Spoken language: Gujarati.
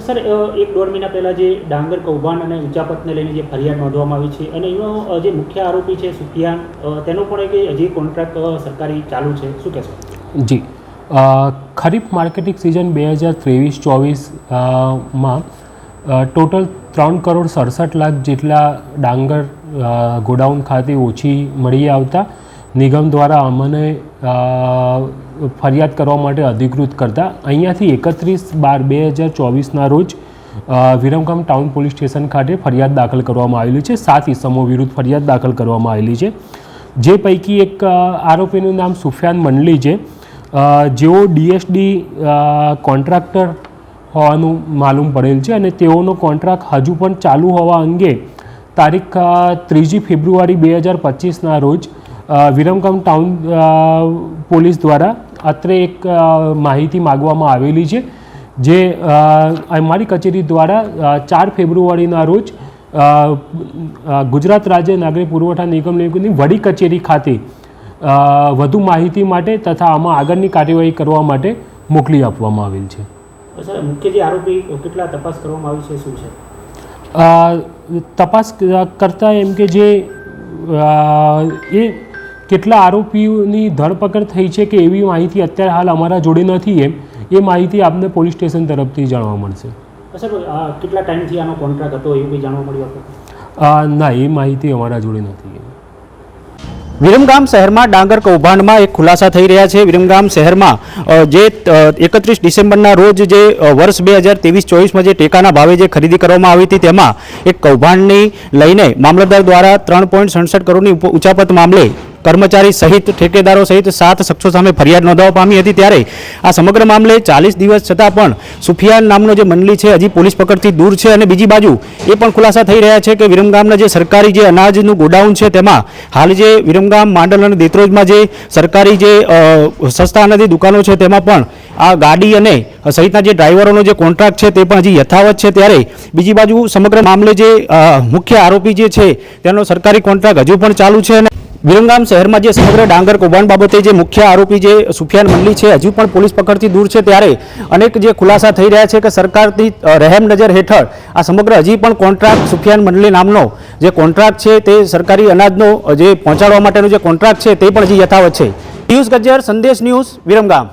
સર એક દોઢ મહિના પહેલાં જે ડાંગર, કૌભાંડ અને ઉચાપતને લઈને જે ફરિયાદ નોંધવામાં આવી છે અને એનો જે મુખ્ય આરોપી છે સુફિયાન તેનો પણ એક હજી કોન્ટ્રાક્ટ સરકારી ચાલુ છે. શું કહેશો? જી. ખરીફ માર્કેટિંગ સિઝન બે હજાર ત્રેવીસ ચોવીસમાં ટોટલ ત્રણ કરોડ સડસઠ લાખ જેટલા ડાંગર ગોડાઉન ખાતે ઓછી મળી આવતા નિગમ દ્વારા અમને ફરિયાદ કરવા માટે અધિકૃત કરતા. અહીંયાથી એકત્રીસ બાર બે હજાર ચોવીસના રોજ વિરમગામ ટાઉન પોલીસ સ્ટેશન ખાતે ફરિયાદ દાખલ કરવામાં આવેલી છે. સાત ઇસમો વિરુદ્ધ ફરિયાદ દાખલ કરવામાં આવેલી છે. જે પૈકી એક આરોપીનું નામ સુફિયાન મંડલી છે. જેઓ ડીએસડી કોન્ટ્રાક્ટર હોવાનું માલુમ પડેલ છે અને તેઓનો કોન્ટ્રાક્ટ હજુ પણ ચાલુ હોવા અંગે તારીખ ત્રીજી ફેબ્રુઆરી બે હજાર પચીસના રોજ વિરમગામ ટાઉન પોલીસ દ્વારા અત્રે એક માહિતી માગવામાં આવેલી છે જે અમારી કચેરી દ્વારા ચાર ફેબ્રુઆરીના રોજ ગુજરાત રાજ્ય નાગરિક પુરવઠા નિગમ નિગમની વડી કચેરી ખાતે વધુ માહિતી માટે તથા આમાં આગળની કાર્યવાહી કરવા માટે મોકલી આપવામાં આવેલ છે. સર મુખ્ય જે આરોપી કેટલા તપાસ કરવામાં આવી છે શું છે? તપાસ કરતાં એમ કે જે એ કેટલા આરોપીઓની ધરપકડ થઈ છે કે એવી માહિતી અત્યારે હાલ અમારા જોડે નથી એમ એ માહિતી આપને પોલીસ સ્ટેશન તરફથી જાણવા મળશે. કેટલા ટાઈમથી આનો કોન્ટ્રાક્ટ હતો એવું કંઈ જાણવા મળ્યું ના એ માહિતી અમારા જોડે નથી વિરમગામ શહેરમાં ડાંગર કૌભાંડમાં એક ખુલાસા થઈ રહ્યા છે. વિરમગામ શહેરમાં જે એકત્રીસ ડિસેમ્બરના રોજ જે વર્ષ બે હજાર ત્રેવીસ ચોવીસમાં જે ટેકાના ભાવે જે ખરીદી કરવામાં આવી હતી તેમાં એક કૌભાંડની લઈને મામલતદાર દ્વારા ત્રણ પોઈન્ટ સડસઠ કરોડની ઉચાપત મામલે કર્મચારી સહિત ઠેકેદારો સહિત સાત શખ્સો સામે ફરિયાદ નોંધાવા પામી હતી ત્યારે આ સમગ્ર મામલે ચાલીસ દિવસ છતાં પણ સુફિયાન નામનો જે મંડળી છે હજી પોલીસ પકડથી દૂર છે અને બીજી બાજુ એ પણ ખુલાસા થઈ રહ્યા છે કે વિરમગામના જે સરકારી જે અનાજનું ગોડાઉન છે તેમાં હાલ જે વિરમગામ માંડલ અને દેત્રોજમાં જે સરકારી જે અ, સસ્તા અનાજની દુકાનો છે તેમાં પણ આ ગાડી અને સહિતના જે ડ્રાઈવરોનો જે કોન્ટ્રાક્ટ છે તે પણ હજી યથાવત છે. ત્યારે બીજી બાજુ સમગ્ર મામલે જે મુખ્ય આરોપી જે છે તેનો સરકારી કોન્ટ્રાક્ટ હજુ પણ ચાલુ છે અને વિરમગામ શહેરમાં જે સમગ્ર ડાંગર કૌભાંડ બાબતે જે મુખ્ય આરોપી જે સુફિયાન મંડલી છે, હજુ પણ પોલીસ પકડથી દૂર છે ત્યારે અનેક જે ખુલાસા થઈ રહ્યા છે કે સરકારની રહેમ નજર હેઠળ આ સમગ્ર હજી પણ કોન્ટ્રાક્ટ સુફિયાન મંડલી નામનો જે કોન્ટ્રાક્ટ છે તે સરકારી અનાજનો જે પહોંચાડવા માટેનો જે કોન્ટ્રાક્ટ છે તે પણ હજી યથાવત છે. ન્યૂઝ ગજ્જર, સંદેશ ન્યૂઝ, વિરમગામ.